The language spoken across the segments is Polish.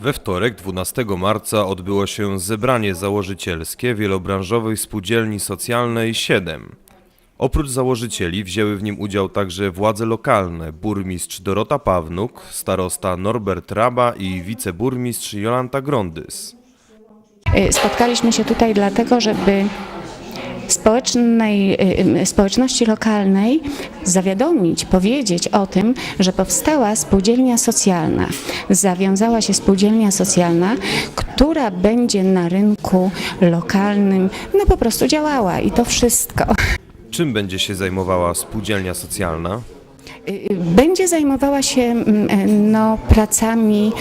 We wtorek, 12 marca, odbyło się zebranie założycielskie wielobranżowej spółdzielni socjalnej 7. Oprócz założycieli wzięły w nim udział także władze lokalne, burmistrz Dorota Pawnuk, starosta Norbert Raba i wiceburmistrz Jolanta Grondys. Y, Spotkaliśmy się tutaj dlatego, żeby społecznej, y, y, społeczności lokalnej zawiadomić, powiedzieć o tym, że powstała spółdzielnia socjalna. Zawiązała się spółdzielnia socjalna, która będzie na rynku lokalnym no po prostu działała i to wszystko. Czym będzie się zajmowała spółdzielnia socjalna? Y, Będzie zajmowała się mm, no, pracami,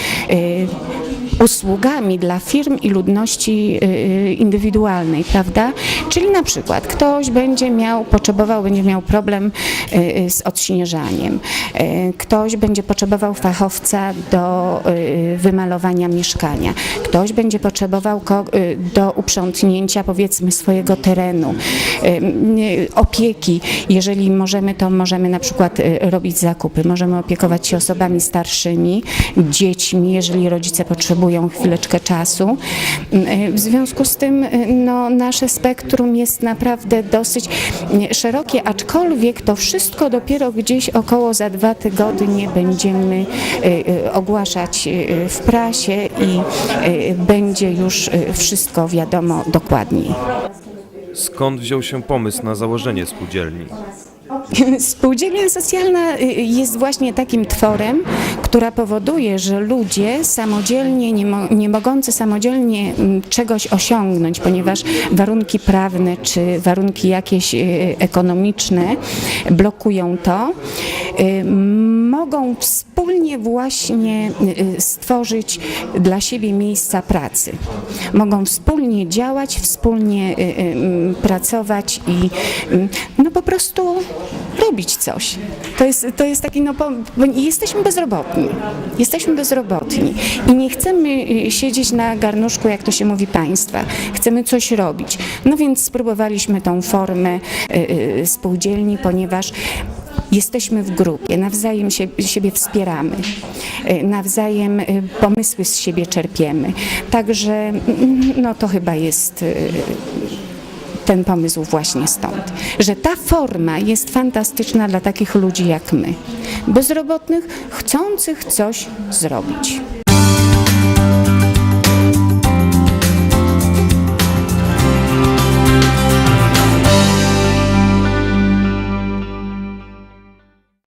usługami dla firm i ludności y, indywidualnej, prawda? Czyli na przykład ktoś będzie miał, potrzebował, będzie miał problem y, z odśnieżaniem, y, ktoś będzie potrzebował fachowca do y, wymalowania mieszkania, ktoś będzie potrzebował y, do uprzątnięcia powiedzmy swojego terenu, y, y, opieki, jeżeli możemy, to możemy na przykład y, robić zakupy, możemy opiekować się osobami starszymi, dziećmi, jeżeli rodzice potrzebują chwileczkę czasu. Y, W związku z tym y, no, nasze spektrum jest naprawdę dosyć y, szerokie, aczkolwiek to wszystko dopiero gdzieś około za dwa tygodnie będziemy y, ogłaszać w prasie i będzie już wszystko wiadomo dokładniej. Skąd wziął się pomysł na założenie spółdzielni? Spółdzielnia socjalna jest właśnie takim tworem, która powoduje, że ludzie samodzielnie, nie, mo- nie mogący samodzielnie mm, czegoś osiągnąć, ponieważ warunki prawne czy warunki jakieś y, ekonomiczne blokują to, y, mogą wspólnie właśnie y, stworzyć dla siebie miejsca pracy. Mogą wspólnie działać, wspólnie y, y, mm, pracować i mm, no po prostu robić coś. To jest, to jest taki, no jesteśmy bezrobotni. Jesteśmy bezrobotni i nie chcemy y, siedzieć na garnuszku, jak to się mówi, państwa. Chcemy coś robić. No więc spróbowaliśmy tą formę y, y, spółdzielni, ponieważ Jesteśmy w grupie, nawzajem się, siebie wspieramy, y, nawzajem y, pomysły z siebie czerpiemy. Także mm, no to chyba jest y, ten pomysł właśnie stąd, że ta forma jest fantastyczna dla takich ludzi jak my, bezrobotnych, chcących coś zrobić.